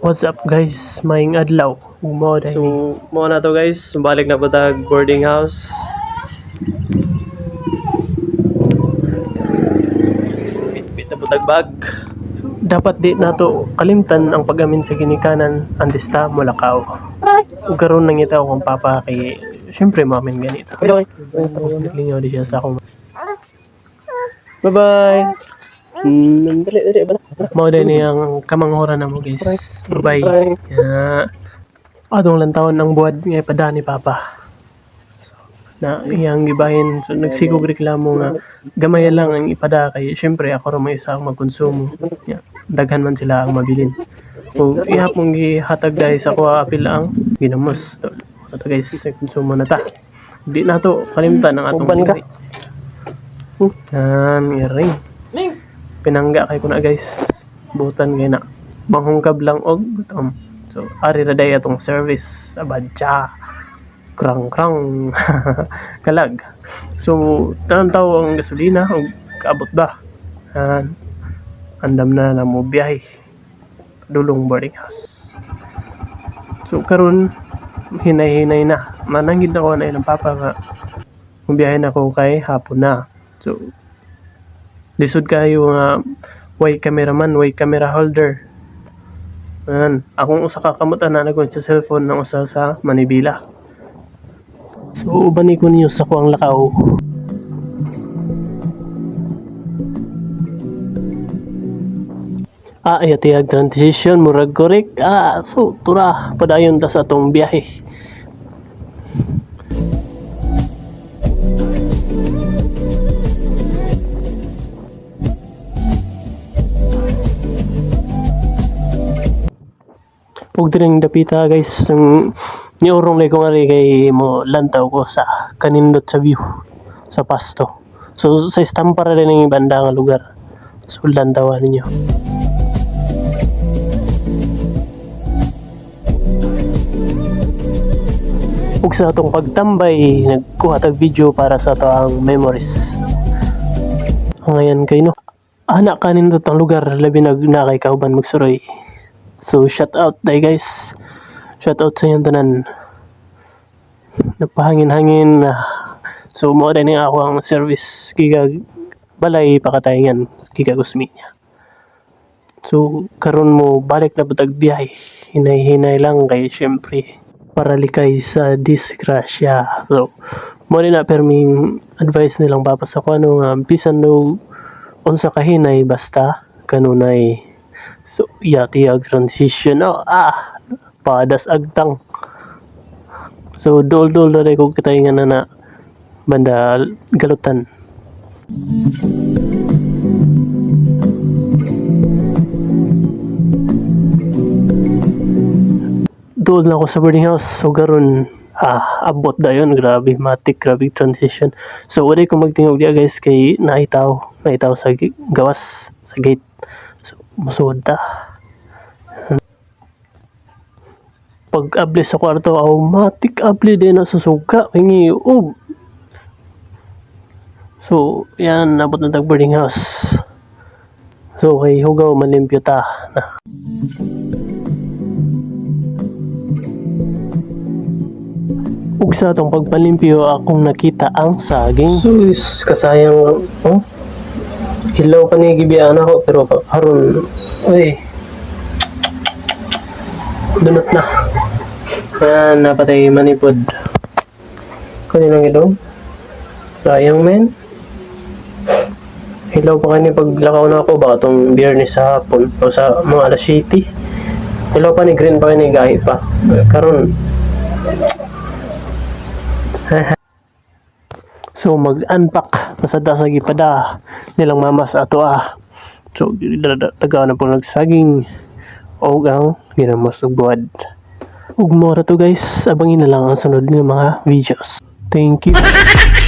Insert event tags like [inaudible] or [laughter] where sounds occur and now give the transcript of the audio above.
What's up guys? Maing adlaw. Umo dahil. So, mo na to guys. Balik na po tag boarding house. Bit-bit na bag. dapat di nato kalimtan ang pag-amin sa ginikanan andista mulakaw. Ug karon nang itaw kung papa kay syempre mamin ganito. Naglingaw di siya sa akong Bye-bye. Hmm, dali, dali? Mao din niyang kamanghoran na mo guys. Bye-bye. Ya. Adong lang taon ang buwad ngay pada ni papa. So, na iyang gibahin so nagsigog reklamo nga gamay lang ang ipada kay syempre ako ra may isa ang magkonsumo. Ya, daghan man sila ang mabilin. O iya pong gihatag dahil sa kuha apil ang ginamos. To, ito guys, konsumo na ta. Di na to kalimtan ang atong Uban ka. Yan, iring. Pinangga kay ko guys. Butan kay na. Manghungkab lang og gutom. So, ari ra day atong service. Abadja. Krang krang. [laughs] Kalag. So, tanang tao ang gasolina og kaabot ba. Yan. Andam na na mo biyahe. Dulong boarding house. So, karon hinay-hinay na. Mananggid na ko na ng papa nga. Mubiyahe na ko kay hapon na. So, lisod kayo nga way cameraman, way camera holder. Ayan. Akong usa ka kamutan na nagon sa cellphone ng usa sa Manibila. So, ubani ko ninyo sa kuang lakaw. Ah, ay tiyag transition, murag korek. Ah, so, tura, padayon ta sa atong biyahe. Huwag din dapita guys. Ang niurong lay ko nga kay mo lantaw ko sa kanindot sa view sa pasto. So sa istampa rin ng ibanda nga lugar. So lantawan ninyo. Ug sa atong pagtambay, nagkuha tag video para sa ato ang memories. Ngayon kay no. Anak kanindot ang lugar labi nag na kay kauban magsuroy. So, shout out day guys. Shout out sa inyong tanan. Nagpahangin-hangin na. So, mo din ako ang service giga balay pakatayangan giga gusmi niya. So, karon mo balik na butag biyahe. Hinay-hinay lang kay syempre para likay sa disgrasya. So, mo na perming advice nilang papas ako ano nga bisan no unsa ka hinay basta kanunay So, yati ag transition. Oh, ah, padas agtang. So, dol-dol na kung kita nga na na banda galutan. Dol na ako sa boarding house. So, garon ah, abot da yun. Grabe, matik, grabe transition. So, wala ko magtingog diya guys kay naitaw. Naitaw sa gawas, sa gate. So, musuod ta. Pag abli sa kwarto, automatic abli din na sa suga. Hingi, ub. So, yan, nabot na tag boarding house. So, kay Hugaw, malimpyo ta. Na. Ug sa atong pagpalimpyo, akong nakita ang saging. Sus, kasayang, oh, Hilaw pa ni gibiyaan ako pero karon uy. Dunot na. Ah, napatay manipod. Kunin lang ito sayang men. Hilaw pa kani paglakaw na ako baka tong biyernes sa hapon o sa mga alas 7 hilaw pa ni green pa ni gahi pa. Karon So mag-unpack pasada sa gipada nilang mama sa ato ah. So taga na po nagsaging og ang ginamos ug buwad. Ug mora to guys, abangin na lang ang sunod nga mga videos. Thank you. [laughs]